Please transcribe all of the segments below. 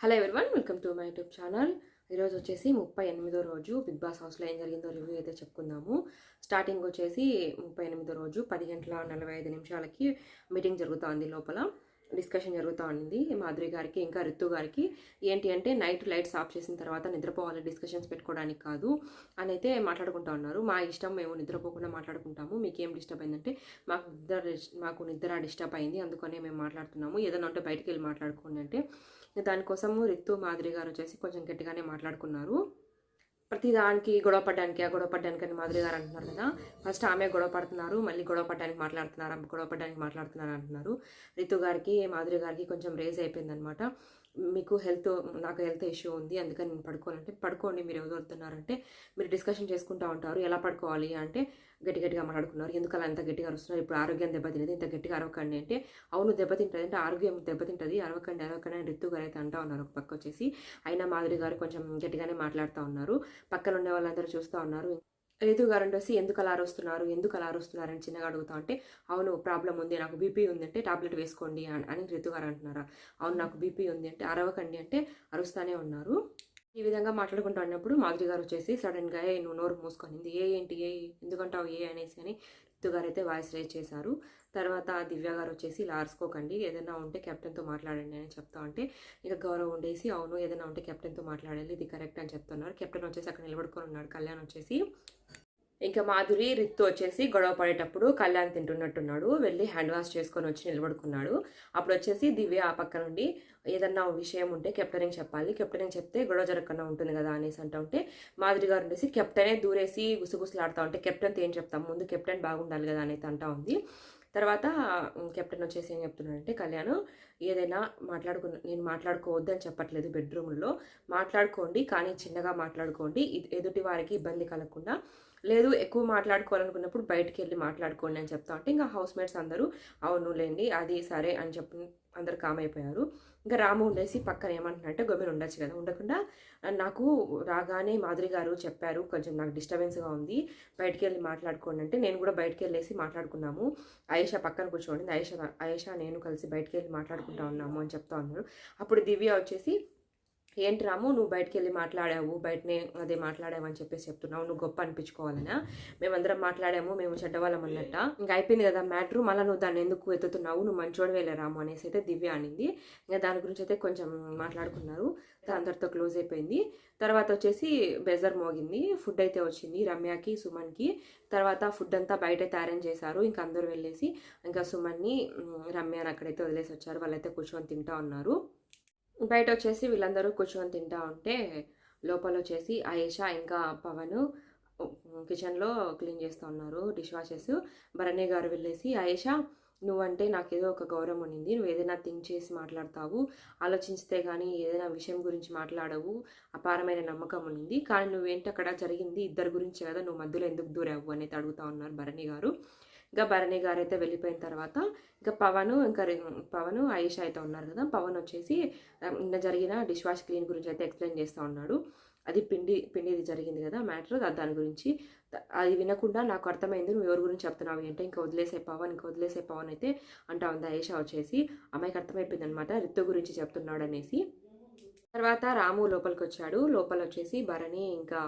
Hello everyone welcome to my YouTube channel ఈరోజు వచ్చేసి ముప్పై ఎనిమిదో రోజు బిగ్ బాస్ హౌస్లో ఏం జరిగిందో రివ్యూ అయితే చెప్పుకుందాము. స్టార్టింగ్ వచ్చేసి ముప్పై ఎనిమిదో రోజు పది గంటల నలభై ఐదు నిమిషాలకి మీటింగ్ జరుగుతోంది లోపల. డిస్కషన్ జరుగుతూ ఉంది. మాధురి గారికి ఇంకా రిత్తు గారికి. ఏంటి అంటే నైట్ లైట్స్ ఆఫ్ చేసిన తర్వాత నిద్రపోవాలి డిస్కషన్స్ పెట్టుకోవడానికి కాదు అని అయితే మాట్లాడుకుంటా ఉన్నారు. మా ఇష్టం మేము నిద్రపోకుండా మాట్లాడుకుంటాము. మీకేం డిస్టర్బ్ అయిందంటే మాకు నిద్ర మాకు నిద్ర డిస్టర్బ్ అయింది. అందుకనే మేము మాట్లాడుతున్నాము. ఏదైనా ఉంటే బయటికి వెళ్ళి మాట్లాడుకోండి అంటే దానికోసము రిత్తు మాధురి గారు వచ్చేసి కొంచెం గట్టిగానే మాట్లాడుకున్నారు. ప్రతి దానికి గొడవ పడ్డానికి ఆ గొడవ పడ్డానికి అని మాధురి గారు అంటున్నారు కదా. ఫస్ట్ ఆమె గొడవ పడుతున్నారు మళ్ళీ గొడవ పడ్డానికి మాట్లాడుతున్నారు గొడవ పడ్డానికి మాట్లాడుతున్నారు అంటున్నారు. రితు గారికి మాధురి గారికి కొంచెం రేజ్ అయిపోయిందనమాట మీకు హెల్త్ నాకు హెల్త్ ఇష్యూ ఉంది అందుకని నేను పడుకోవాలంటే పడుకోండి మీరు ఎవరు వస్తున్నారంటే మీరు డిస్కషన్ చేసుకుంటూ ఉంటారు ఎలా పడుకోవాలి అంటే గట్టి గట్టిగా మాట్లాడుకున్నారు ఎందుకు అలా ఎంత గట్టిగా అరుస్తున్నారు ఇప్పుడు ఆరోగ్యం దెబ్బతినేది ఇంత గట్టిగా అరవకండి అంటే అవును దెబ్బతింటుంది అంటే ఆరోగ్యం దెబ్బతింటుంది అరవకండి అరవకండి అని రిత్తు గారు అయితే అంటూ ఉన్నారు ఒక పక్క వచ్చేసి. అయినా మాధురి గారు కొంచెం గట్టిగానే మాట్లాడుతూ ఉన్నారు పక్కన ఉండే వాళ్ళందరూ చూస్తూ ఉన్నారు. రితు గారు వచ్చేసి ఎందుకు అలా అరుస్తున్నారు? ఎందుకు అలా అరుస్తున్నారు? అని చిన్నగా అడుగుతా అంటే అవును ప్రాబ్లం ఉంది నాకు బీపీ ఉందంటే టాబ్లెట్ వేసుకోండి అని అని రితు గారు అంటున్నారా? అవును నాకు బీపీ ఉంది అంటే అరవకండి అంటే అరుస్తానే ఉన్నారు. ఈ విధంగా మాట్లాడుకుంటూ ఉన్నప్పుడు మాధురి గారు వచ్చేసి సడన్గా ఏ నువ్వు నోరు మూసుకొనింది ఏ ఏంటి ఏ ఎందుకంటావు ఏ అనేసి అని రితు గారు అయితే వాయిస్ రేజ్ చేశారు. తర్వాత దివ్య గారు వచ్చేసి ఇలా అరుచుకోకండి ఏదైనా ఉంటే కెప్టెన్తో మాట్లాడండి అని చెప్తా ఉంటే ఇక గౌరవ్ ఉండేసి అవును ఏదైనా ఉంటే కెప్టెన్తో మాట్లాడాలి ఇది కరెక్ట్ అని చెప్తున్నారు. కెప్టెన్ వచ్చేసి అక్కడ నిలబడుకొని ఉన్నాడు. కళ్యాణ్ వచ్చేసి ఇంకా మాధురి రిత్తు వచ్చేసి గొడవ పడేటప్పుడు కళ్యాణ్ తింటున్నట్టున్నాడు. వెళ్ళి హ్యాండ్ వాష్ చేసుకొని వచ్చి నిలబడుకున్నాడు. అప్పుడు వచ్చేసి దివ్య ఆ పక్క నుండి ఏదన్నా విషయం ఉంటే కెప్టెనింగ్ చెప్పాలి. కెప్టెనింగ్ చెప్తే గొడవ జరగకుండా ఉంటుంది కదా అనేసి అంటూ ఉంటే మాధురి గారు ఉండేసి కెప్టెనే దూరేసి గుసగుసలాడుతూ ఉంటే కెప్టెన్తో ఏం చెప్తాం? ముందు కెప్టెన్ బాగుండాలి కదా అనేది అంటా ఉంది. తర్వాత కెప్టెన్ వచ్చేసి ఏం చెప్తున్నాడంటే కళ్యాణ్ ఏదైనా మాట్లాడుకు నేను మాట్లాడుకోవద్దు అని చెప్పట్లేదు బెడ్రూమ్లో. మాట్లాడుకోండి కానీ చిన్నగా మాట్లాడుకోండి. ఎదుటి వారికి ఇబ్బంది కలగకుండా. లేదు ఎక్కువ మాట్లాడుకోవాలనుకున్నప్పుడు బయటికి వెళ్ళి మాట్లాడుకోండి అని చెప్తా. ఉంటే ఇంకా హౌస్ మేట్స్ అందరూ అవును లేండి అది సరే అని చెప్పి అందరు కామ్ అయిపోయారు. ఇంకా రాము ఉండేసి పక్కన ఏమంటున్నారంటే గొమ్మిన ఉండొచ్చు కదా ఉండకుండా నాకు రాగానే మాధురి గారు చెప్పారు కొంచెం నాకు డిస్టర్బెన్స్గా ఉంది బయటికి వెళ్ళి మాట్లాడుకోండి అంటే నేను కూడా బయటికి వెళ్ళేసి మాట్లాడుకున్నాము. ఆయేషా పక్కన కూర్చోండి ఆయేషా ఆయేషా నేను కలిసి బయటికి వెళ్ళి మాట్లాడుకుంటా ఉన్నాము అని చెప్తా ఉన్నారు అప్పుడు దివ్య వచ్చేసి ఏంటి రాము నువ్వు బయటకు వెళ్ళి మాట్లాడావు బయటనే అదే మాట్లాడావు అని చెప్పేసి చెప్తున్నావు నువ్వు గొప్ప అనిపించుకోవాలనా? మేమందరం మాట్లాడాము మేము చెడ్డవాళ్ళం అన్నట్ట. ఇంకా అయిపోయింది కదా మ్యాటర్ మళ్ళీ నువ్వు దాన్ని ఎందుకు ఎత్తుతున్నావు నువ్వు మంచోడు రాము అనేసి అయితే దివ్య అనింది. ఇంకా దాని గురించి అయితే కొంచెం మాట్లాడుకున్నారు అందరితో క్లోజ్ అయిపోయింది. తర్వాత వచ్చేసి బెజర్ మోగింది ఫుడ్ అయితే వచ్చింది రమ్యకి సుమన్కి. తర్వాత ఫుడ్ అంతా బయట అయితే అరేంజ్ చేశారు ఇంకా అందరూ వెళ్ళేసి ఇంకా సుమన్ని రమ్యని అక్కడైతే వదిలేసి వచ్చారు వాళ్ళైతే కూర్చొని తింటా ఉన్నారు. బయట వచ్చేసి వీళ్ళందరూ కూర్చొని తింటా ఉంటే లోపల వచ్చేసి ఆయేషా ఇంకా పవన్ కిచెన్లో క్లీన్ చేస్తూ ఉన్నారు డిష్ వాషెస్. భరణి గారు వెళ్ళేసి ఆయేషా నువ్వంటే నాకు ఏదో ఒక గౌరవం ఉన్నింది. నువ్వు ఏదైనా థింక్ చేసి మాట్లాడతావు ఆలోచిస్తే కానీ ఏదైనా విషయం గురించి మాట్లాడవు అపారమైన నమ్మకం ఉన్నింది. కానీ నువ్వేంటి అక్కడ జరిగింది? ఇద్దరు గురించి కదా నువ్వు మధ్యలో ఎందుకు దూరావు? అనేది అడుగుతా ఉన్నారు భరణి గారు. ఇంకా భరణి గారు అయితే వెళ్ళిపోయిన తర్వాత ఇంకా పవన్ ఇంకా పవన్ ఆయుష అయితే ఉన్నారు కదా పవన్ వచ్చేసి నిన్న జరిగిన డిష్ వాష్ క్లీన్ గురించి అయితే ఎక్స్ప్లెయిన్ చేస్తూ ఉన్నాడు. అది పిండి పిండిది జరిగింది కదా మ్యాటర్ దాని గురించి. అది వినకుండా నాకు అర్థమైంది నువ్వు ఎవరి గురించి చెప్తున్నావు అంటే ఇంకా వదిలేసే పవన్ ఇంకా వదిలేసే పవన్ అయితే అంటా ఉంది ఆయేషా వచ్చేసి. అమ్మాయికి అర్థమైపోయింది అనమాట రిత్తు గురించి చెప్తున్నాడు అనేసి. తర్వాత రాము లోపలికి వచ్చాడు లోపల వచ్చేసి భరణి ఇంకా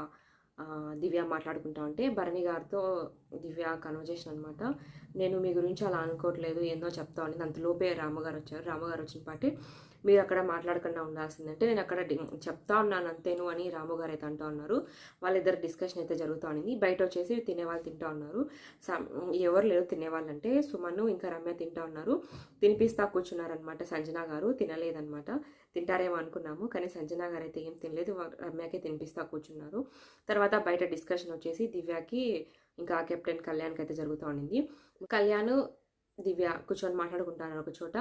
దివ్య మాట్లాడుకుంటా ఉంటే భరణి గారితో దివ్య కన్వర్జేషన్ అనమాట నేను మీ గురించి అలా అనుకోవట్లేదు ఏందో చెప్తా అని అంతలోపే రామగారు వచ్చారు. రామగారు వచ్చిన పాటే మీరు అక్కడ మాట్లాడకుండా ఉండాల్సిందంటే నేను అక్కడ చెప్తా ఉన్నాను అంతేను అని రాముగారు అయితే అంటూ ఉన్నారు. వాళ్ళిద్దరు డిస్కషన్ అయితే జరుగుతూ ఉంది బయట వచ్చేసి తినేవాళ్ళు తింటా ఉన్నారు. ఎవరు లేరు తినేవాళ్ళంటే సుమన్ను ఇంకా రమ్య తింటా ఉన్నారు. తినిపిస్తా కూర్చున్నారనమాట సంజన గారు. తినలేదనమాట తింటారేమో అనుకున్నాము కానీ సంజన గారు అయితే ఏం తినలేదు. రమ్యకే తినిపిస్తా కూర్చున్నారు. తర్వాత బయట డిస్కషన్ వచ్చేసి దివ్యాకి ఇంకా కెప్టెన్ కళ్యాణ్కి అయితే జరుగుతూ ఉండింది. కళ్యాణ్ దివ్య కూర్చొని మాట్లాడుకుంటాను ఒక చోట.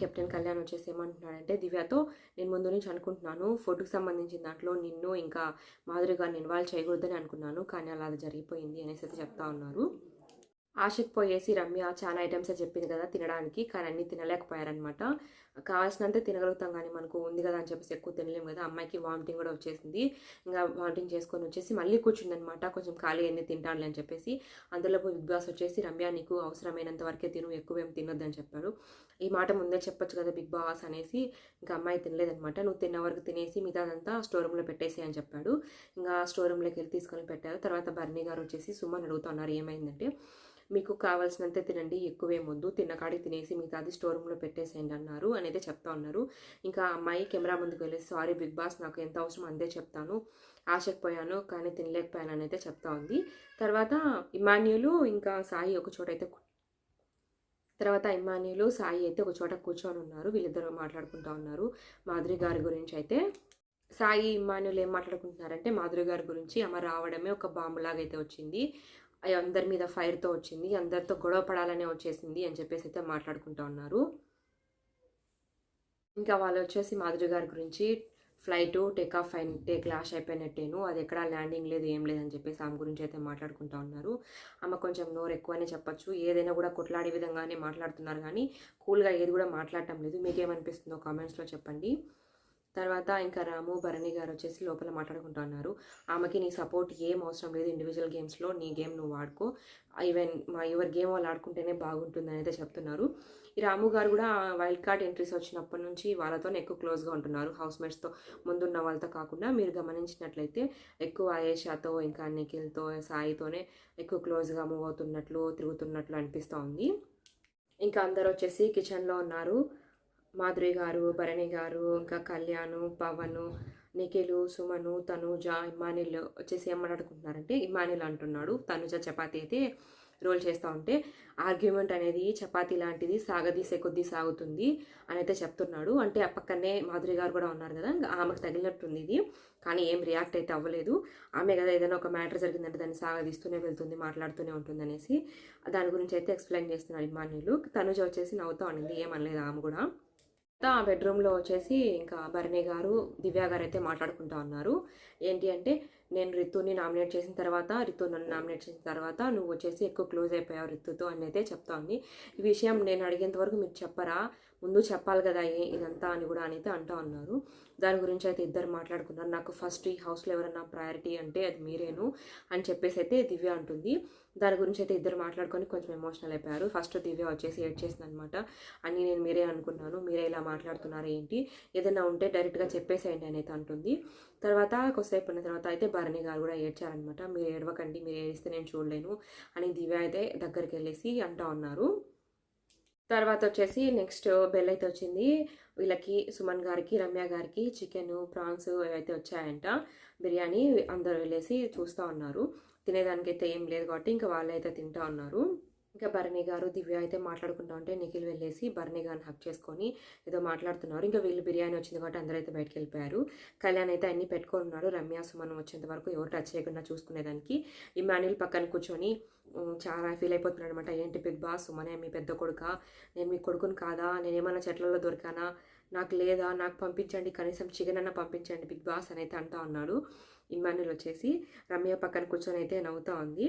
కెప్టెన్ కళ్యాణ్ వచ్చేసి ఏమంటున్నాడంటే దివ్యతో నేను ముందు నుంచి అనుకుంటున్నాను ఫుడ్కి సంబంధించిన దాంట్లో నిన్ను ఇంకా మాధురి గారిని ఇన్వాల్వ్ చేయకూడదని అనుకున్నాను కానీ అలా అది జరిగిపోయింది అనేసి అయితే చెప్తా ఉన్నారు. ఆశకు పోయేసి రమ్య చాలా ఐటమ్స్ చెప్పింది కదా తినడానికి కానీ అన్నీ తినలేకపోయారనమాట కావాల్సినంత తినగలుగుతాం కానీ మనకు ఉంది కదా అని చెప్పేసి ఎక్కువ తినలేం కదా అమ్మాయికి వామిటింగ్ కూడా వచ్చేసింది. ఇంకా వామిటింగ్ చేసుకొని వచ్చేసి మళ్ళీ కూర్చుందనమాట కొంచెం ఖాళీ అన్ని తింటానులే అని చెప్పేసి. అందులో బిగ్ బాస్ వచ్చేసి రమ్య నీకు అవసరమైనంత వరకే తిను ఎక్కువేం తినొద్దని చెప్పాడు. ఈ మాట ముందే చెప్పొచ్చు కదా బిగ్ బాస్ అనేసి. ఇంకా అమ్మాయి తినలేదనమాట నువ్వు తిన్న వరకు తినేసి మిగతాదంతా స్టోర్ రూమ్లో పెట్టేసి అని చెప్పాడు. ఇంకా స్టోర్ రూమ్లోకి వెళ్ళి తీసుకొని పెట్టారు. తర్వాత బర్నీ గారు వచ్చేసి సుమన్ అడుగుతున్నారు ఏమైందంటే మీకు కావాల్సినంత తినండి ఎక్కువేం వద్దు తిన్నకాడికి తినేసి మిగతాది స్టోర్ రూమ్లో పెట్టేసేయండి అన్నారు. అయితే చెప్తా ఉన్నారు. ఇంకా అమ్మాయి కెమెరా ముందుకు వెళ్ళి సారీ బిగ్ బాస్ నాకు ఎంత అవసరం అంతే చెప్తాను. ఆశకపోయాను కానీ తినలేకపోయాను అని అయితే చెప్తా ఉంది. తర్వాత ఇమాన్యులు ఇంకా సాయి ఒక చోట అయితే తర్వాత ఇమాన్యులు సాయి అయితే ఒక చోట కూర్చొని ఉన్నారు. వీళ్ళిద్దరూ మాట్లాడుకుంటా ఉన్నారు. మాధురి గారి గురించి అయితే సాయి ఇమాన్యులు ఏం మాట్లాడుకుంటున్నారంటే మాధురి గారి గురించి ఆమె రావడమే ఒక బాంబులాగా అయితే వచ్చింది. అందరి మీద ఫైర్తో వచ్చింది. అందరితో గొడవ పడాలనే వచ్చేసింది అని చెప్పేసి అయితే మాట్లాడుకుంటా ఉన్నారు. ఇంకా వాళ్ళు వచ్చేసి మాధురి గారి గురించి ఫ్లైట్ టేక్ ఆఫ్ అయిన టేక్ అయిపోయినట్టేను. అది ఎక్కడ ల్యాండింగ్ లేదు ఏం లేదని చెప్పేసి ఆమె గురించి అయితే మాట్లాడుకుంటా ఉన్నారు. ఆమె కొంచెం నోరు ఎక్కువనే చెప్పొచ్చు. ఏదైనా కూడా కొట్లాడే విధంగానే మాట్లాడుతున్నారు కానీ కూల్గా ఏది కూడా మాట్లాడటం లేదు. మీకేమనిపిస్తుందో కామెంట్స్లో చెప్పండి. తర్వాత ఇంకా రాము భరణి గారు వచ్చేసి లోపల మాట్లాడుకుంటున్నారు ఆమెకి నీ సపోర్ట్ ఏం అవసరం లేదు ఇండివిజువల్ గేమ్స్లో నీ గేమ్ నువ్వు ఆడుకో. ఈవెన్ మా ఎవరి గేమ్ వాళ్ళు ఆడుకుంటేనే బాగుంటుందని అయితే చెప్తున్నారు. ఈ రాము గారు కూడా వైల్డ్ కార్డ్ ఎంట్రీస్ వచ్చినప్పటి నుంచి వాళ్ళతో ఎక్కువ క్లోజ్గా ఉంటున్నారు. హౌస్ మేట్స్తో ముందున్న వాళ్ళతో కాకుండా మీరు గమనించినట్లయితే ఎక్కువ ఆయేషాతో ఇంకా నిఖిల్తో సాయితోనే ఎక్కువ క్లోజ్గా మూవ్ అవుతున్నట్లు తిరుగుతున్నట్లు అనిపిస్తోంది ఇంకా అందరూ వచ్చేసి కిచెన్లో ఉన్నారు. మాధురి గారు భరణి గారు ఇంకా కళ్యాణ్ పవన్ నిఖిలు సుమను తనుజ ఇమానిల్ వచ్చేసి ఏం మాట్లాడుకుంటున్నారంటే ఇమానిల్ అంటున్నాడు. తనుజ చపాతీ అయితే రోల్ చేస్తూ ఉంటే ఆర్గ్యుమెంట్ అనేది చపాతీ లాంటిది సాగదీసే కొద్దీ సాగుతుంది అని అయితే చెప్తున్నాడు. అంటే ఆ పక్కనే మాధురి గారు కూడా ఉన్నారు కదా ఆమెకు తగిలినట్టుంది ఇది. కానీ ఏం రియాక్ట్ అయితే అవ్వలేదు. ఆమె కదా ఏదైనా ఒక మ్యాటర్ జరిగిందంటే దాన్ని సాగదీస్తూనే వెళ్తుంది మాట్లాడుతూనే ఉంటుంది అనేసి దాని గురించి అయితే ఎక్స్ప్లెయిన్ చేస్తున్నాడు ఇమాన్యులు తనుజ వచ్చేసి నవ్వుతూ ఉండింది ఏమనలేదు ఆమె కూడా. ఆ బెడ్రూమ్లో వచ్చేసి ఇంకా భరణి గారు దివ్య గారు అయితే మాట్లాడుకుంటా ఉన్నారు. ఏంటి అంటే నేను రితుని నామినేట్ చేసిన తర్వాత రితు నన్ను నామినేట్ చేసిన తర్వాత నువ్వు వచ్చేసి ఎక్కువ క్లోజ్ అయిపోయావు రితుతో అని అయితే చెప్తా ఉంది. ఈ విషయం నేను అడిగేంత వరకు మీరు చెప్పరా? ముందు చెప్పాలి కదా ఏ- ఇదంతా అని కూడా అని అయితే ఉన్నారు దాని గురించి అయితే ఇద్దరు మాట్లాడుకున్నారు. నాకు ఫస్ట్ ఈ హౌస్లో ఎవరైనా ప్రయారిటీ అంటే అది మీరేను అని చెప్పేసి అయితే దివ్య అంటుంది. దాని గురించి అయితే ఇద్దరు మాట్లాడుకొని కొంచెం ఎమోషనల్ అయిపోయారు. ఫస్ట్ దివ్య వచ్చేసి ఏడ్ చేసింది అనమాట అని నేను మీరే అనుకున్నాను. మీరే ఇలా మాట్లాడుతున్నారు ఏంటి? ఏదైనా ఉంటే డైరెక్ట్గా చెప్పేసేయండి అని అయితే అంటుంది. తర్వాత కొద్దిసేపు ఉన్న తర్వాత అయితే భరణి గారు కూడా ఏడ్చారనమాట. మీరు ఏడవకండి మీరు ఏడిస్తే నేను చూడలేను అని దివ్య అయితే దగ్గరికి వెళ్ళేసి అంటా ఉన్నారు. తర్వాత వచ్చేసి నెక్స్ట్ బెల్ అయితే వచ్చింది. వీళ్ళకి సుమన్ గారికి రమ్య గారికి చికెన్ ప్రాన్స్ ఏవైతే వచ్చాయంట. బిర్యానీ అందరూ వెళ్ళేసి చూస్తూ ఉన్నారు. తినేదానికైతే ఏం లేదు కాబట్టి ఇంకా వాళ్ళైతే తింటా ఉన్నారు. ఇంకా భరణి గారు దివ్య అయితే మాట్లాడుకుంటా ఉంటే నిఖిల్ వెళ్ళేసి భరణి గారిని హక్ చేసుకొని ఏదో మాట్లాడుతున్నారు. ఇంకా వీళ్ళు బిర్యానీ వచ్చింది కాబట్టి అందరూ అయితే బయటకు వెళ్ళిపోయారు. కళ్యాణ్ అయితే అన్ని పెట్టుకొని ఉన్నాడు. రమ్య సుమన్ వచ్చేంత వరకు ఎవరు టచ్ చేయకుండా చూసుకునేదానికి. ఇమాన్యుల్ పక్కన కూర్చొని చాలా ఫీల్ అయిపోతున్నాడు అనమాట ఏంటి బిగ్ బాస్? సుమనే మీ పెద్ద కొడుక. నేను మీ కొడుకుని కాదా? నేను ఏమైనా చెట్లలో దొరికానా? నాకు లేదా? నాకు పంపించండి. కనీసం చికెన్ అన్న పంపించండి బిగ్ బాస్ అని అయితే అంటా ఉన్నాడు. ఇమాన్యుల్ వచ్చేసి రమ్య పక్కన కూర్చొని అయితే నవ్వుతూ ఉంది.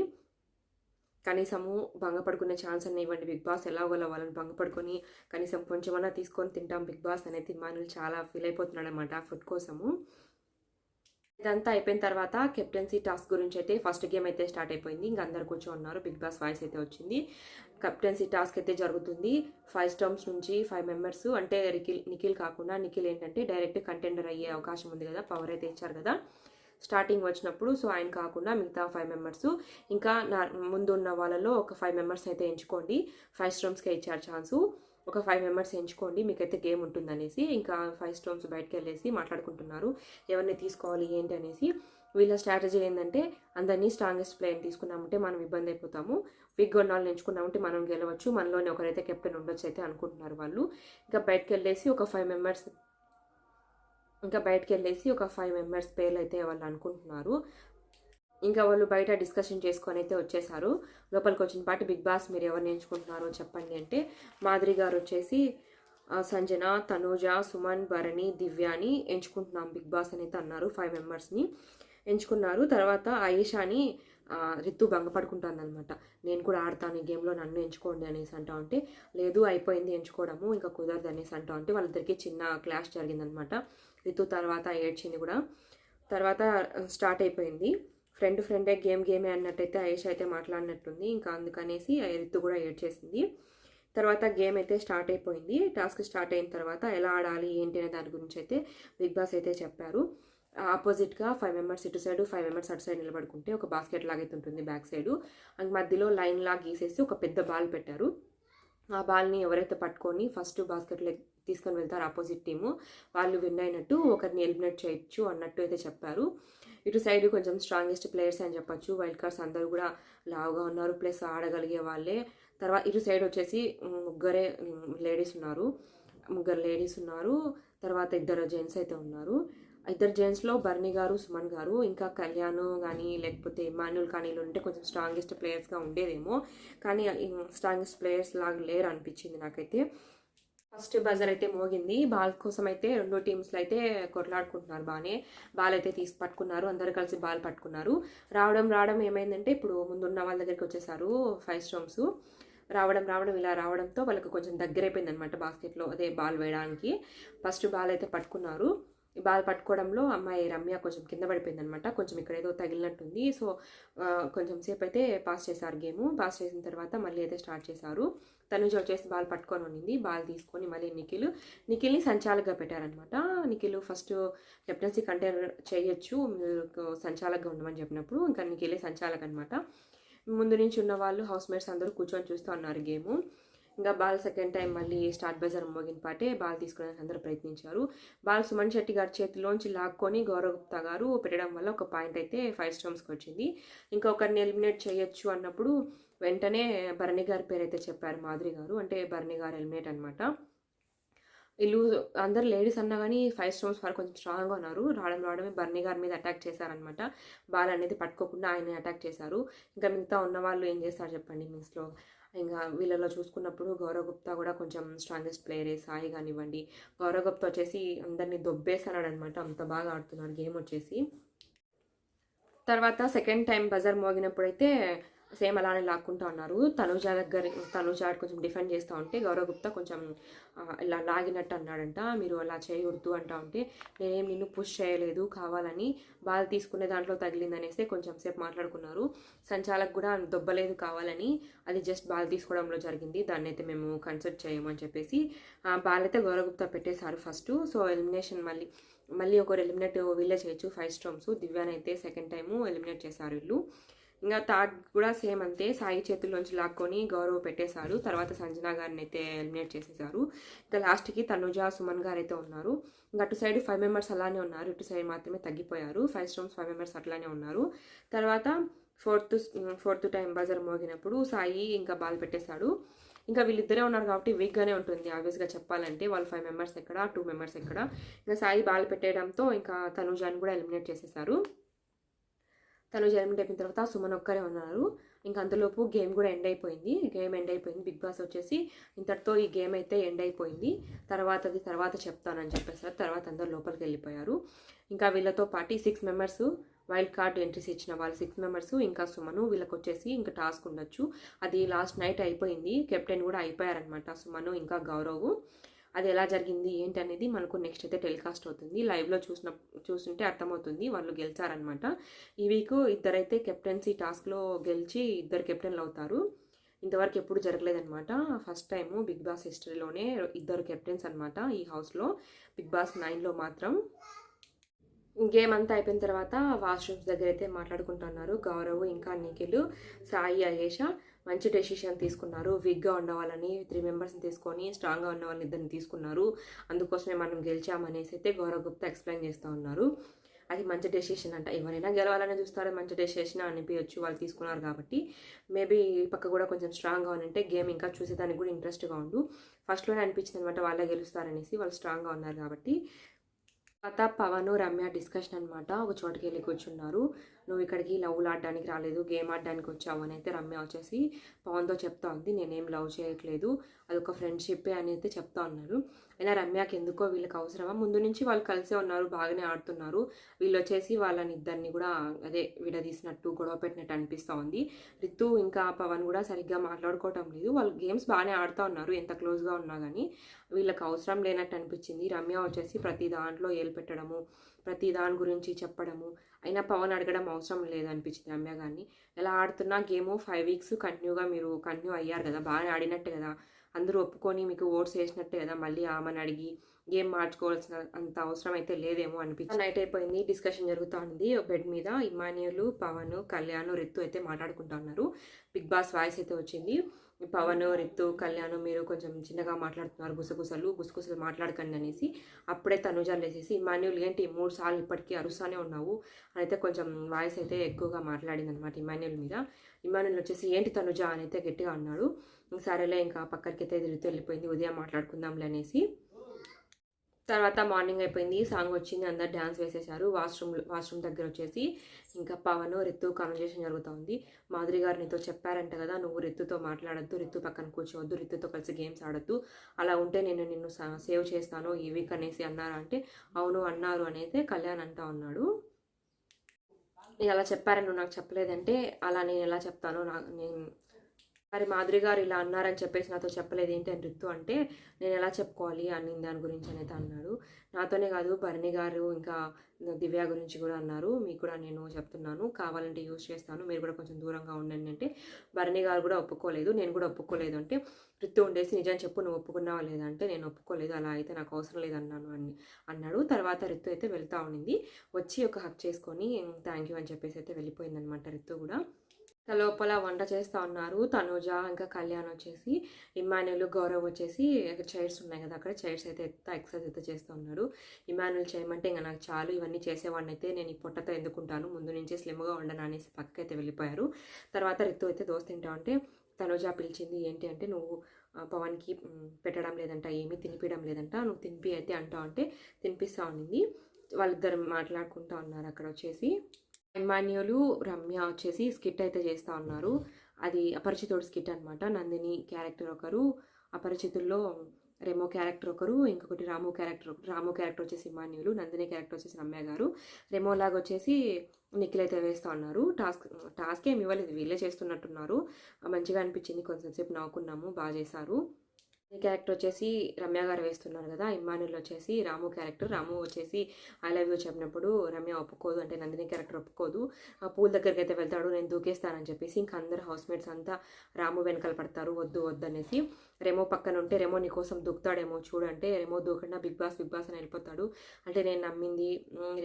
కనీసము భంగపడుకునే ఛాన్స్ అన్న ఇవ్వండి. బిగ్ బాస్ ఎలాగోలా వాళ్ళని భంగపడుకొని కనీసం కొంచెమన్నా తీసుకొని తింటాం బిగ్ బాస్ అనేది ఇమాన్యుల్ చాలా ఫీల్ అయిపోతున్నాడు అనమాట ఫుడ్ కోసము. ఇదంతా అయిపోయిన తర్వాత కెప్టెన్సీ టాస్క్ గురించి అయితే ఫస్ట్ గేమ్ అయితే స్టార్ట్ అయిపోయింది. ఇంక అందరు కూర్చో ఉన్నారు బిగ్ బాస్ వాయిస్ అయితే వచ్చింది. కెప్టెన్సీ టాస్క్ అయితే జరుగుతుంది. ఫైవ్ స్టర్మ్స్ నుంచి ఫైవ్ మెంబర్స్ అంటే నిఖిల్ నిఖిల్ కాకుండా నిఖిల్ ఏంటంటే డైరెక్ట్ కంటెండర్ అయ్యే అవకాశం ఉంది కదా. పవర్ అయితే ఇచ్చారు కదా. స్టార్టింగ్ వచ్చినప్పుడు సో ఆయన కాకుండా మిగతా ఫైవ్ మెంబర్స్ ఇంకా నా ముందున్న వాళ్ళలో ఒక ఫైవ్ మెంబర్స్ అయితే ఎంచుకోండి. ఫైవ్ స్ట్రోమ్స్కే ఇచ్చారు ఛాన్సు ఒక ఫైవ్ మెంబర్స్ ఎంచుకోండి మీకైతే గేమ్ ఉంటుందనేసి ఇంకా ఫైవ్ స్టోమ్స్ బయటకు వెళ్ళేసి మాట్లాడుకుంటున్నారు. ఎవరిని తీసుకోవాలి ఏంటి అనేసి. వీళ్ళ స్ట్రాటజీ ఏంటంటే అందరినీ స్ట్రాంగెస్ట్ ప్లేయర్ తీసుకున్నామంటే మనం ఇబ్బంది అయిపోతాము. బిగ్ గొన్నాళ్ళని ఎంచుకున్నామంటే మనం గెలవచ్చు. మనలోనే ఒకరైతే కెప్టెన్ ఉండొచ్చు అయితే అనుకుంటున్నారు వాళ్ళు. ఇంకా బయటకు వెళ్ళేసి ఒక ఫైవ్ మెంబర్స్ ఇంకా బయటకు వెళ్ళేసి ఒక ఫైవ్ మెంబర్స్ పేర్లు అయితే వాళ్ళు అనుకుంటున్నారు. ఇంకా వాళ్ళు బయట డిస్కషన్ చేసుకొని అయితే వచ్చేసారు. లోపలికి వచ్చిన పాటు బిగ్ బాస్ మీరు ఎవరిని ఎంచుకుంటున్నారో చెప్పండి అంటే మాధురి గారు వచ్చేసి సంజన తనూజ సుమన్ భరణి దివ్యాని ఎంచుకుంటున్నాం బిగ్ బాస్ అని అయితే అన్నారు ఫైవ్ మెంబర్స్ని ఎంచుకున్నారు. తర్వాత ఆయేషాని రిత్తు రితు భంగపడుకుంటుంది అనమాట నేను కూడా ఆడతాను ఈ గేమ్లో నన్ను ఎంచుకోండి అనేసి అంటా ఉంటే లేదు అయిపోయింది ఎంచుకోవడము ఇంకా కుదరదు అనేసి అంటా ఉంటే వాళ్ళిద్దరికీ చిన్న క్లాష్ జరిగిందనమాట రితు తర్వాత ఏడ్చింది కూడా. తర్వాత స్టార్ట్ అయిపోయింది. ఫ్రెండ్ ఫ్రెండే గేమ్ గేమే అన్నట్టయితే ఆయేష అయితే మాట్లాడినట్టుంది. ఇంకా అందుకనేసి ఆ రితు కూడా ఏడ్చేసింది. తర్వాత గేమ్ అయితే స్టార్ట్ అయిపోయింది. టాస్క్ స్టార్ట్ అయిన తర్వాత ఎలా ఆడాలి ఏంటి అనే దాని గురించి అయితే బిగ్ బాస్ అయితే చెప్పారు. ఆపోజిట్గా ఫైవ్ మెంబర్స్ ఇటు సైడ్ ఫైవ్ మెంబర్స్ అటు సైడ్ నిలబడుకుంటే ఒక బాస్కెట్ లాగైతే ఉంటుంది బ్యాక్ సైడ్. అండ్ మధ్యలో లైన్ లాగా గీసేసి ఒక పెద్ద బాల్ పెట్టారు. ఆ బాల్ని ఎవరైతే పట్టుకొని ఫస్ట్ బాస్కెట్లో తీసుకొని వెళ్తారు ఆపోజిట్ టీము వాళ్ళు విన్ అయినట్టు ఒకరిని ఎలిమినేట్ చేయొచ్చు అన్నట్టు అయితే చెప్పారు. ఇటు సైడ్ కొంచెం స్ట్రాంగెస్ట్ ప్లేయర్స్ అని చెప్పొచ్చు. వైల్డ్ కార్డ్స్ అందరూ కూడా లావుగా ఉన్నారు. ప్లస్ ఆడగలిగే వాళ్ళే. తర్వాత ఇటు సైడ్ వచ్చేసి ముగ్గురే లేడీస్ ఉన్నారు. ముగ్గురు లేడీస్ ఉన్నారు. తర్వాత ఇద్దరు జెంట్స్ అయితే ఉన్నారు. ఇద్దరు జెంట్స్లో బర్ని గారు సుమన్ గారు ఇంకా కళ్యాణ్ కానీ లేకపోతే ఇమాన్యుల్ కానీ ఉంటే కొంచెం స్ట్రాంగెస్ట్ ప్లేయర్స్గా ఉండేదేమో. కానీ స్ట్రాంగెస్ట్ ప్లేయర్స్ లాగా లేరు అనిపించింది నాకైతే. ఫస్ట్ బజర్ అయితే మోగింది. బాల్ కోసం అయితే రెండు టీమ్స్లో అయితే కొట్లాడుకుంటున్నారు బాగానే బాల్ అయితే తీసి పట్టుకున్నారు. అందరు కలిసి బాల్ పట్టుకున్నారు. రావడం రావడం ఏమైందంటే ఇప్పుడు ముందున్న వాళ్ళ దగ్గరికి వచ్చేసారు ఫైవ్ స్టోమ్స్ రావడం రావడం ఇలా రావడంతో వాళ్ళకి కొంచెం దగ్గర అయిపోయింది అనమాట బాస్కెట్లో అదే బాల్ వేయడానికి. ఫస్ట్ బాల్ అయితే పట్టుకున్నారు. ఈ బాల్ పట్టుకోవడంలో అమ్మాయి రమ్య కొంచెం కింద పడిపోయింది అనమాట కొంచెం ఇక్కడ ఏదో తగిలినట్టుంది. సో కొంచెం సేపు అయితే పాస్ చేశారు గేమ్. పాస్ చేసిన తర్వాత మళ్ళీ అయితే స్టార్ట్ చేశారు. తనుజ వచ్చేసి బాల్ పట్టుకొని ఉండింది బాల్ తీసుకొని మళ్ళీ నిఖిల్ నిఖిల్ని సంచాలకగా పెట్టారనమాట. నిఖిల్ ఫస్ట్ కెప్టెన్సీ కంటైనర్ చేయొచ్చు. మీరు సంచాలకగా ఉండమని చెప్పినప్పుడు ఇంకా నిఖిలే సంచాలక అనమాట ముందు నుంచి ఉన్న వాళ్ళు హౌస్ మేట్స్ అందరూ కూర్చొని చూస్తూ ఉన్నారు గేమ్. ఇంకా బాల్ సెకండ్ టైం మళ్ళీ స్టార్ట్ బజార్ మోగిన పాటే బాల్ తీసుకోవడానికి అందరూ ప్రయత్నించారు. బాల్ సుమన్ శెట్టి గారి చేతిలోంచి లాక్కొని గౌరవ్ గుప్తా గారు పెట్టడం వల్ల ఒక పాయింట్ అయితే ఫైవ్ స్టోమ్స్కి వచ్చింది. ఇంకా ఒకరిని ఎలిమినేట్ చేయొచ్చు అన్నప్పుడు వెంటనే భరణి గారి పేరు అయితే చెప్పారు మాధురి గారు. అంటే భరణి గారు ఎలిమినేట్ అనమాట వీళ్ళు అందరు లేడీస్ అన్నా కానీ ఫైవ్ స్టోన్స్ వారు కొంచెం స్ట్రాంగ్గా ఉన్నారు. రావడం రావడమే బర్నీ గారి మీద అటాక్ చేశారనమాట బాల్ అనేది పట్టుకోకుండా ఆయన అటాక్ చేశారు. ఇంకా మిగతా ఉన్న వాళ్ళు ఏం చేస్తారు చెప్పండి మిన్స్లో ఇంకా వీళ్ళలో చూసుకున్నప్పుడు గౌరవ్ గుప్తా కూడా కొంచెం స్ట్రాంగెస్ట్ ప్లేయరే సాయి కానివ్వండి. గౌరవ్ గుప్తా వచ్చేసి అందరినీ దొబ్బేసాడనమాట అంత బాగా ఆడుతున్నాడు. గేమ్ వచ్చేసి తర్వాత సెకండ్ టైం బజర్ మోగినప్పుడైతే సేమ్ అలానే లాక్కుంటా ఉన్నారు. తనుజ దగ్గర తనుజ కొంచెం డిఫెండ్ చేస్తూ ఉంటే గౌరవ్ గుప్తా కొంచెం ఇలా లాగినట్టు అన్నాడంట మీరు అలా చేయకూడదు అంటా ఉంటే నేనేం నిన్ను పుష్ చేయలేదు కావాలని బాల్ తీసుకునే దాంట్లో తగిలిందనేసి కొంచెం సేపు మాట్లాడుకున్నారు. సంచాలకు కూడా దొబ్బలేదు కావాలని అది జస్ట్ బాల్ తీసుకోవడంలో జరిగింది దాన్ని అయితే మేము కన్సిడర్ చేయమని చెప్పేసి బాలైతే బాల్ గౌరవ్ గుప్తా పెట్టేశారు ఫస్ట్. సో ఎలిమినేషన్ మళ్ళీ మళ్ళీ ఒకరు ఎలిమినేట్ వీళ్ళే చేయొచ్చు ఫైవ్ స్టోమ్స్ దివ్యాన్ అయితే సెకండ్ టైము ఎలిమినేట్ చేశారు వీళ్ళు. ఇంకా థర్డ్ కూడా సేమ్ అంతే. సాయి చేతుల్లోంచి లాక్కొని గౌరవ్ పెట్టేశారు తర్వాత సంజన గారిని అయితే ఎలిమినేట్ చేసేసారు ఇంకా లాస్ట్కి తనుజ సుమన్ గారు అయితే ఉన్నారు. ఇంకా అటు సైడ్ ఫైవ్ మెంబర్స్ అలానే ఉన్నారు. ఇటు సైడ్ మాత్రమే తగ్గిపోయారు. ఫైవ్ స్టోన్స్ ఫైవ్ మెంబర్స్ అట్లానే ఉన్నారు. తర్వాత ఫోర్త్ ఫోర్త్ టైం బజర్ మోగినప్పుడు సాయి ఇంకా బాల్ పెట్టేశాడు. ఇంకా వీళ్ళిద్దరే ఉన్నారు కాబట్టి వీక్గానే ఉంటుంది. ఆబ్వియస్గా చెప్పాలంటే వాళ్ళు ఫైవ్ మెంబర్స్ ఎక్కడ టూ మెంబర్స్ ఎక్కడ. ఇంకా సాయి బాల్ పెట్టేయడంతో ఇంకా తనుజాని కూడా ఎలిమినేట్ చేసేసారు తను ఎలిమినేట్ అయిపోయిన తర్వాత సుమన్ ఒక్కరే ఉన్నారు. ఇంకా అంతలోపు గేమ్ కూడా ఎండ్ అయిపోయింది. గేమ్ ఎండ్ అయిపోయింది. బిగ్ బాస్ వచ్చేసి ఇంతటితో ఈ గేమ్ అయితే ఎండ్ అయిపోయింది. తర్వాతది తర్వాత చెప్తానని చెప్పేసారు తర్వాత అందరు లోపలికి వెళ్ళిపోయారు. ఇంకా వీళ్ళతో పాటు six members wild card entries ఇచ్చిన వాళ్ళు సిక్స్ మెంబర్స్ ఇంకా సుమను వీళ్ళకి వచ్చేసి ఇంకా టాస్క్ ఉండొచ్చు. అది లాస్ట్ నైట్ అయిపోయింది. కెప్టెన్ కూడా అయిపోయారనమాట సుమను ఇంకా గౌరవ్. అది ఎలా జరిగింది ఏంటి అనేది మనకు నెక్స్ట్ అయితే టెలికాస్ట్ అవుతుంది. లైవ్లో చూసిన చూస్తుంటే అర్థమవుతుంది వాళ్ళు గెలిచారనమాట ఈ వీక్ ఇద్దరైతే కెప్టెన్సీ టాస్క్లో గెలిచి ఇద్దరు కెప్టెన్లు అవుతారు. ఇంతవరకు ఎప్పుడు జరగలేదనమాట ఫస్ట్ టైము బిగ్ బాస్ హిస్టరీలోనే ఇద్దరు కెప్టెన్స్ అనమాట ఈ హౌస్లో బిగ్ బాస్ నైన్లో మాత్రం. గేమ్ అంతా అయిపోయిన తర్వాత వాష్రూమ్స్ దగ్గర అయితే మాట్లాడుకుంటున్నారు గౌరవ్ ఇంకా నిఖిల్ సాయి అయేష. మంచి డెసిషన్ తీసుకున్నారు. వీక్గా ఉన్న వాళ్ళని త్రీ మెంబర్స్ని తీసుకొని స్ట్రాంగ్గా ఉన్న వాళ్ళని ఇద్దరిని తీసుకున్నారు. అందుకోసమే మనం గెలిచామనేసి అయితే గౌరవ్ గుప్తా ఎక్స్ప్లెయిన్ చేస్తూ ఉన్నారు. అది మంచి డెసిషన్ అంట. ఎవరైనా గెలవాలని చూస్తారో? మంచి డెసిషన్ అనిపించచ్చు వాళ్ళు తీసుకున్నారు కాబట్టి. మేబీ ఈ పక్క కూడా కొంచెం స్ట్రాంగ్గా ఉంటే గేమ్ ఇంకా చూసేదానికి కూడా ఇంట్రెస్ట్గా ఉండు. ఫస్ట్లోనే అనిపించింది అనమాట వాళ్ళే గెలుస్తారనేసి. వాళ్ళు స్ట్రాంగ్గా ఉన్నారు కాబట్టి. తర్వాత పవన్ రమ్య డిస్కషన్ అనమాట ఒక చోటుకి వెళ్ళి కూర్చున్నారు. నువ్వు ఇక్కడికి లవ్ ఆడడానికి రాలేదు గేమ్ ఆడడానికి వచ్చావు అని అయితే రమ్య వచ్చేసి పవన్తో చెప్తా ఉంది. నేనేం లవ్ చేయట్లేదు అదొక ఫ్రెండ్షిప్పే అని అయితే చెప్తా ఉన్నారు. అయినా రమ్యకి ఎందుకో వీళ్ళకి అవసరమా? ముందు నుంచి వాళ్ళు కలిసే ఉన్నారు బాగానే ఆడుతున్నారు. వీళ్ళు వచ్చేసి వాళ్ళని ఇద్దరిని కూడా అదే విడదీసినట్టు గొడవ పెట్టినట్టు అనిపిస్తూ ఉంది. రితు ఇంకా పవన్ కూడా సరిగ్గా మాట్లాడుకోవటం లేదు. వాళ్ళు గేమ్స్ బాగానే ఆడుతూ ఉన్నారు ఎంత క్లోజ్గా ఉన్నా కానీ వీళ్ళకి అవసరం లేనట్టు అనిపించింది. రమ్య వచ్చేసి ప్రతి దాంట్లో ఏలు పెట్టడము ప్రతి దాని గురించి చెప్పడము అయినా పవన్ అడగడం అవసరం లేదనిపించింది రమ్య కానీ ఎలా ఆడుతున్నా గేమ్ ఫైవ్ వీక్స్ కంటిన్యూగా మీరు కంటిన్యూ అయ్యారు కదా బాగా ఆడినట్టే కదా. అందరూ ఒప్పుకొని మీకు ఓట్స్ వేసినట్టే కదా మళ్ళీ ఆమెను అడిగి గేమ్ మార్చుకోవాల్సిన అంత అవసరం అయితే లేదేమో అనిపించింది. నైట్ అయిపోయింది డిస్కషన్ జరుగుతూ ఉంది. బెడ్ మీద ఇమానియులు పవన్ కళ్యాణ్ రిత్తు అయితే మాట్లాడుకుంటా ఉన్నారు. బిగ్ బాస్ వాయిస్ అయితే వచ్చింది. పవన్ రిత్తు కళ్యాణ్ మీరు కొంచెం చిన్నగా మాట్లాడుతున్నారు గుసగుసలు గుసగుసలు మాట్లాడకండి అనేసి అప్పుడే తనుజాలు వేసేసి ఇమాన్యుల్ ఏంటి మూడు సార్లు ఇప్పటికీ అరుస్తానే ఉన్నావు? అయితే కొంచెం వాయిస్ అయితే ఎక్కువగా మాట్లాడింది అనమాట ఇమాన్యుల్ మీద. ఇమాన్యుల్ వచ్చేసి ఏంటి తనుజ? అని అయితే గట్టిగా అన్నాడు. సరేలే ఇంకా పక్కకి అయితే రిత్తు వెళ్ళిపోయింది ఉదయం మాట్లాడుకుందాంలే అనేసి తర్వాత మార్నింగ్ అయిపోయింది సాంగ్ వచ్చింది అందరు డ్యాన్స్ వేసేసారు వాష్రూమ్ వాష్రూమ్ దగ్గర వచ్చేసి ఇంకా పవన్ రిత్తు కన్వర్జేషన్ జరుగుతుంది మాధురి గారు నీతో చెప్పారంట కదా నువ్వు రిత్తుతో మాట్లాడద్దు రిత్తు పక్కన కూర్చోవద్దు రిత్తుతో కలిసి గేమ్స్ ఆడద్దు అలా ఉంటే నేను నిన్ను సేవ్ చేస్తాను ఈ వీక్ అనేసి అన్నారా అంటే అవును అన్నారు అనేది కళ్యాణ్ అంటా ఉన్నాడు. నేను అలా చెప్పారని నువ్వు నాకు చెప్పలేదంటే అలా నేను ఎలా చెప్తానో నా నేను మరి మాధురి గారు ఇలా అన్నారని చెప్పేసి నాతో చెప్పలేదు. ఏంటి అని రిత్తు అంటే నేను ఎలా చెప్పుకోవాలి అని దాని గురించి అనేది అన్నాడు. నాతోనే కాదు భరణి గారు ఇంకా దివ్య గురించి కూడా అన్నారు. మీకు కూడా నేను చెప్తున్నాను. కావాలంటే యూజ్ చేస్తాను. మీరు కూడా కొంచెం దూరంగా ఉండండి అంటే భరణి గారు కూడా ఒప్పుకోలేదు నేను కూడా ఒప్పుకోలేదు అంటే రిత్తు ఉండేసి నిజం చెప్పు నువ్వు ఒప్పుకున్నావా లేదంటే నేను ఒప్పుకోలేదు. అలా అయితే నాకు అవసరం లేదన్నాను అని అన్నాడు. తర్వాత రిత్తు అయితే వెళ్తా ఉండింది. వచ్చి ఒక హక్ చేసుకొని థ్యాంక్ యూ అని చెప్పేసి అయితే వెళ్ళిపోయిందనమాట రిత్తు కూడా. లోపల వంట చేస్తూ ఉన్నారు. తనుజ ఇంకా కళ్యాణ్ వచ్చేసి ఇమాన్యుల్ గౌరవ్ వచ్చేసి చైర్స్ ఉన్నాయి కదా అక్కడ. చైర్స్ అయితే ఎత్తా ఎక్సర్సైజ్ అయితే చేస్తూ ఉన్నారు. ఇమాన్యుల్ చేయమంటే ఇంకా నాకు చాలు. ఇవన్నీ చేసేవాడిని అయితే నేను ఈ పొట్టతో ఎందుకుంటాను? ముందు నుంచే స్లిమ్గా ఉండను అనేసి పక్కకి వెళ్ళిపోయారు. తర్వాత రిత్తు అయితే దోశ తింటా ఉంటే తనుజ పిలిచింది ఏంటి అంటే నువ్వు పవన్కి పెట్టడం లేదంట ఏమీ తినిపించడం లేదంట నువ్వు తినిపి అయితే అంటావు అంటే తినిపిస్తూ ఉండింది. వాళ్ళిద్దరు మాట్లాడుకుంటా ఉన్నారు అక్కడ వచ్చేసి. ఎమాన్యులు రమ్య వచ్చేసి స్కిట్ అయితే చేస్తూ ఉన్నారు. అది అపరిచితుడు స్కిట్ అనమాట నందిని క్యారెక్టర్ ఒకరు అపరిచితుల్లో రెమో క్యారెక్టర్ ఒకరు ఇంకొకటి రాము క్యారెక్టర్ రాము క్యారెక్టర్ వచ్చేసి ఇమాన్యులు నందిని క్యారెక్టర్ వచ్చేసి రమ్య గారు. రెమో లాగా వచ్చేసి నిఖిల్ అయితే వేస్తూ ఉన్నారు. టాస్క్ టాస్క్ ఏమి ఇవ్వలేదు. వీళ్ళే చేస్తున్నట్టున్నారు. మంచిగా అనిపించింది. కొంచెం సేపు నవ్వుకున్నాము. బాగా చేశారు. క్యారెక్టర్ వచ్చేసి రమ్య గారు వేస్తున్నారు కదా ఇమ్మానుల్ వచ్చేసి రాము క్యారెక్టర్ రాము వచ్చేసి ఐ లవ్ యూ చెప్పినప్పుడు రమ్య ఒప్పుకోదు అంటే నందిని క్యారెక్టర్ ఒప్పుకోదు. ఆ పూల దగ్గరికి అయితే వెళ్తాడు నేను దూకేస్తానని చెప్పేసి ఇంక అందరు హౌస్మేట్స్ అంతా రాము వెనకాల పడతారు వద్దు వద్దు అనేసి రెమో పక్కన ఉంటే రెమో నీ కోసం దూకుతాడేమో చూడంటే రెమో దూకుండా బిగ్ బాస్ బిగ్ బాస్ అని వెళ్ళిపోతాడు. అంటే నేను నమ్మింది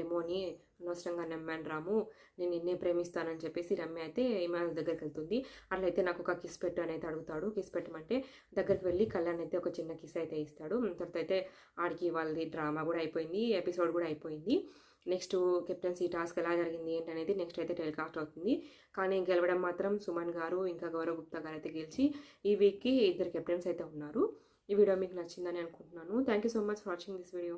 రెమోని అనవసరంగా నమ్మాను రాము నేను నిన్నే ప్రేమిస్తానని చెప్పేసి రమ్య అయితే ఇమాన్ దగ్గరికి వెళ్తుంది. అట్లయితే నాకు ఒక కిస్ పెట్టు అనేది అడుగుతాడు. కిస్ పెట్టమంటే దగ్గరికి వెళ్ళి కళ్యాణ్ అయితే ఒక చిన్న కిస్ అయితే ఇస్తాడు. తర్వాత అయితే ఆడికి వాళ్ళది డ్రామా కూడా అయిపోయింది ఎపిసోడ్ కూడా అయిపోయింది. నెక్స్ట్ కెప్టెన్సీ టాస్క్ ఎలా జరిగింది ఏంటనేది నెక్స్ట్ అయితే టెలికాస్ట్ అవుతుంది. కానీ గెలవడం మాత్రం సుమన్ గారు ఇంకా గౌరవ్ గుప్తా గారు అయితే గెలిచి ఈ వీక్కి ఇద్దరు కెప్టెన్స్ అయితే ఉన్నారు. ఈ వీడియో మీకు నచ్చిందని అనుకుంటున్నాను. Thank you so much for watching this video